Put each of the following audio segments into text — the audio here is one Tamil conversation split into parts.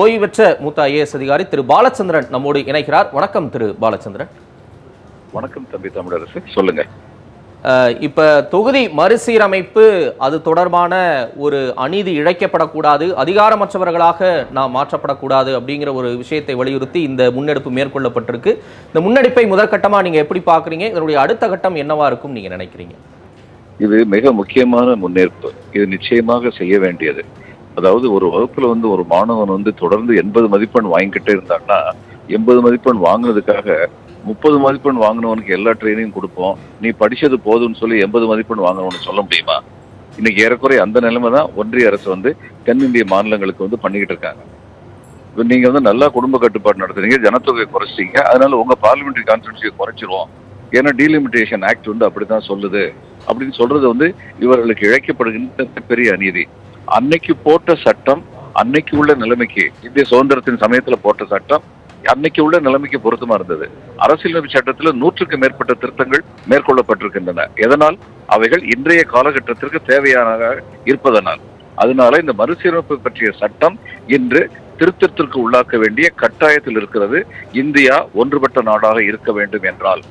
ஓய்வு பெற்ற மூத்த ஐஏஎஸ் அதிகாரி திரு பாலச்சந்திரன் நம்மோடு இணைக்கிறார் வணக்கம் திரு பாலச்சந்திரன். வணக்கம் தம்பி தமிழரசு. சொல்லுங்க. இப்ப தொகுதி மறுசீரமைப்பு அது தொடர்பான ஒரு அநீதி இழைக்கப்படக்கூடாது அதிகாரமற்றவர்களாக நாம் மாற்றப்படக்கூடாது அப்படிங்கிற ஒரு விஷயத்தை வலியுறுத்தி இந்த முன்னெடுப்பு மேற்கொள்ளப்பட்டிருக்கு. இந்த முன்னெடுப்பை முதற்கட்டமா நீங்க எப்படி பாக்குறீங்க இதனுடைய அடுத்த கட்டம் என்னவா இருக்கும் நீங்க நினைக்கிறீங்க? இது மிக முக்கியமான முன்னேற்பு இது நிச்சயமாக செய்ய வேண்டியது. அதாவது ஒரு வகுப்புல வந்து ஒரு மாணவன் வந்து தொடர்ந்து எண்பது மதிப்பெண் வாங்கிக்கிட்டே இருந்தாங்கன்னா எண்பது மதிப்பெண் வாங்கினதுக்காக முப்பது மதிப்பெண் வாங்கினவனுக்கு எல்லா ட்ரைனிங் கொடுப்போம். நீ படிச்சது போதும்னு சொல்லி எண்பது மதிப்பெண் வாங்கினவனு சொல்ல முடியுமா? இன்னைக்கு ஏறக்குறைய அந்த நிலைமை தான் ஒன்றிய அரசு வந்து தென்னிந்திய மாநிலங்களுக்கு வந்து பண்ணிக்கிட்டு இருக்காங்க. நீங்க வந்து நல்லா குடும்ப கட்டுப்பாடு நடத்துறீங்க ஜனத்தொகையை குறைச்சிட்டீங்க அதனால உங்க பார்லிமெண்ட்ரி கான்ஸ்டியூன்சியை குறைச்சிருவோம். ஏன்னா டீலிமிட்டேஷன் ஆக்ட் வந்து அப்படிதான் சொல்லுது. அப்படின்னு சொல்றது வந்து இவர்களுக்கு இழைக்கப்படுகின்ற பெரிய அநீதி. அன்னைக்கு போட்ட சட்டம் அன்னைக்கு உள்ள நிலைமைக்கு இந்திய சுதந்திரத்தின் சமயத்துல போட்ட சட்டம் அன்னைக்கு உள்ள நிலைமைக்கு பொருத்தமா இருந்தது. அரசியலமைப்பு சட்டத்துல நூற்றுக்கு மேற்பட்ட திருத்தங்கள் மேற்கொள்ளப்பட்டிருக்கின்றன. எதனால்? அவைகள் இன்றைய காலகட்டத்திற்கு தேவையானதாக இருப்பதனால். அதனால இந்த மறுசீரமைப்பு பற்றிய சட்டம் இன்று திருத்தத்திற்கு உள்ளாக்க வேண்டிய கட்டாயத்தில் இருக்கிறது. இந்தியா ஒன்றுபட்ட நாடாக இருக்க வேண்டும் என்றால்.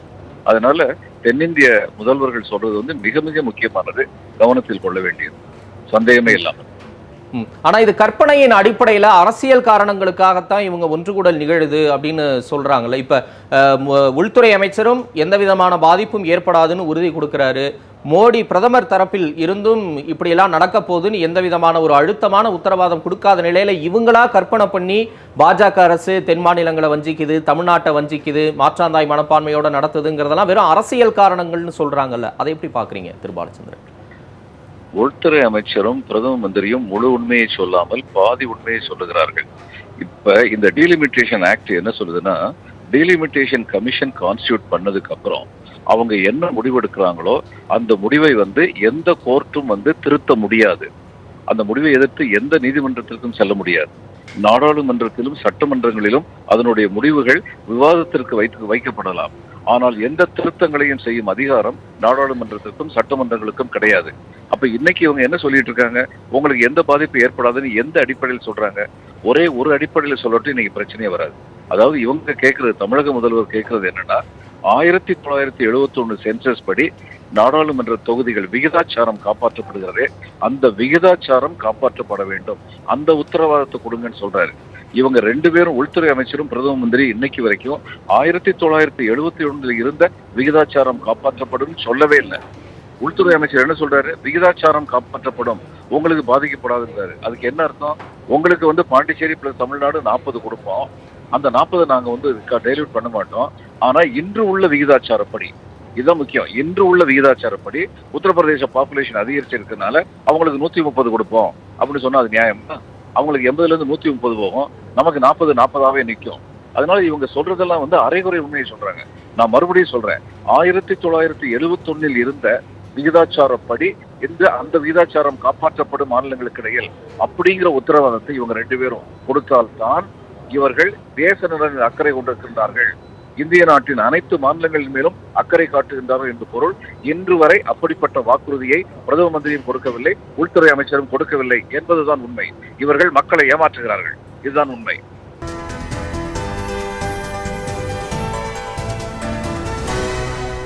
அதனால தென்னிந்திய முதல்வர்கள் சொல்றது வந்து மிக மிக முக்கியமானது. கவனத்தில் கொள்ள வேண்டியது. சந்தேகமே இல்லாமல். ஆனால் இது கற்பனையின் அடிப்படையில் அரசியல் காரணங்களுக்காகத்தான் இவங்க ஒன்று கூடல் நிகழுது அப்படின்னு சொல்கிறாங்களே இப்போ உள்துறை அமைச்சரும் எந்த விதமான பாதிப்பும் ஏற்படாதுன்னு உறுதி கொடுக்குறாரு. மோடி பிரதமர் தரப்பில் இருந்தும் இப்படியெல்லாம் நடக்க போகுதுன்னு எந்த விதமான ஒரு அழுத்தமான உத்தரவாதம் கொடுக்காத நிலையில் இவங்களா கற்பனை பண்ணி பாஜக அரசு தென் மாநிலங்களை வஞ்சிக்குது தமிழ்நாட்டை வஞ்சிக்குது மாற்றாந்தாய் மனப்பான்மையோடு நடத்துதுங்கிறதெல்லாம் வெறும் அரசியல் காரணங்கள்னு சொல்கிறாங்கல்ல அதை எப்படி பார்க்குறீங்க திரு. பாலச்சந்திரன்? உள்துறை அமைச்சரும் பிரதம மந்திரியும் முழு உண்மையை சொல்லாமல் பாதி உண்மையை சொல்லுகிறார்கள். இப்ப இந்த டீலிமிட்டேஷன் ஆக்ட் என்ன சொல்லுதுன்னா டீலிமிட்டேஷன் கமிஷன் கான்ஸ்டியூட் பண்ணதுக்கு அப்புறம் அவங்க என்ன முடிவெடுக்கிறாங்களோ அந்த முடிவை வந்து எந்த கோர்ட்டும் வந்து திருத்த முடியாது. அந்த முடிவை எதிர்த்து எந்த நீதிமன்றத்திற்கும் செல்ல முடியாது. நாடாளுமன்றத்திலும் சட்டமன்றங்களிலும் அதனுடைய முடிவுகள் விவாதத்திற்கு வைத்து வைக்கப்படலாம். ஆனால் எந்த திருத்தங்களையும் செய்யும் அதிகாரம் நாடாளுமன்றத்திற்கும் சட்டமன்றங்களுக்கும் கிடையாது. அப்ப இன்னைக்கு இவங்க என்ன சொல்லிட்டு இருக்காங்க? உங்களுக்கு எந்த பாதிப்பு ஏற்படாதுன்னு எந்த அடிப்படையில் சொல்றாங்க? ஒரே ஒரு அடிப்படையில் சொல்லட்டும் இன்னைக்கு பிரச்சனையே வராது. அதாவது இவங்க கேட்கறது தமிழக முதல்வர் கேட்கறது என்னன்னா ஆயிரத்தி தொள்ளாயிரத்தி எழுபத்தி ஒன்று சென்சஸ் படி நாடாளுமன்ற தொகுதிகள் விகிதாச்சாரம் காப்பாற்றப்படுகிறது. அந்த விகிதாச்சாரம் காப்பாற்றப்பட வேண்டும். அந்த உத்தரவாதத்தை கொடுங்கன்னு சொல்றாரு. இவங்க ரெண்டு பேரும் உள்துறை அமைச்சரும் பிரதம மந்திரி இன்னைக்கு வரைக்கும் ஆயிரத்தி தொள்ளாயிரத்தி எழுபத்தி ஒன்றில் இருந்த விகிதாச்சாரம் காப்பாற்றப்படும் சொல்லவே இல்லை. உள்துறை அமைச்சர் என்ன சொல்றாரு? விகிதாச்சாரம் காப்பாற்றப்படும். உங்களுக்கு பாதிக்கப்படாதுன்றாரு. அதுக்கு என்ன அர்த்தம்? உங்களுக்கு வந்து பாண்டிச்சேரி பிளஸ் தமிழ்நாடு நாற்பது கொடுப்போம். அந்த நாற்பதை நாங்க வந்து டைல்யூட் பண்ண மாட்டோம். ஆனா இன்று உள்ள விகிதாச்சாரப்படி இதுதான் முக்கியம். இன்று உள்ள விகிதாச்சாரப்படி உத்தரப்பிரதேச பாப்புலேஷன் அதிகரிச்சிருக்கனால அவங்களுக்கு நூத்தி முப்பது கொடுப்போம். அப்படின்னு சொன்னா அது நியாயம்தான் அவங்களுக்கு எண்பதுலேருந்து இருந்து நூத்தி முப்பது போகும். நமக்கு நாற்பது நாற்பதாவே நிற்கும். அதனால இவங்க சொல்றதெல்லாம் வந்து அரைகுறை உண்மையை சொல்றாங்க. நான் மறுபடியும் சொல்றேன். ஆயிரத்தி தொள்ளாயிரத்தி எழுபத்தொன்னில் இருந்த விகிதாச்சாரப்படி இந்த அந்த விகிதாச்சாரம் காப்பாற்றப்படும் மாநிலங்களுக்கு இடையில் அப்படிங்கிற உத்தரவாதத்தை இவங்க ரெண்டு பேரும் கொடுத்தால்தான் இவர்கள் தேச நலனில் அக்கறை கொண்டிருக்கின்றார்கள். இந்திய நாட்டின் அனைத்து மாநிலங்களின் மேலும் அக்கறை காட்டுகின்றார்கள் என்று பொருள் இன்று வரை அப்படிப்பட்ட வாக்குறுதியை பிரதம மந்திரியும் கொடுக்கவில்லை உள்துறை அமைச்சரும் கொடுக்கவில்லை என்பதுதான் உண்மை. இவர்கள் மக்களை ஏமாற்றுகிறார்கள். இதுதான் உண்மை.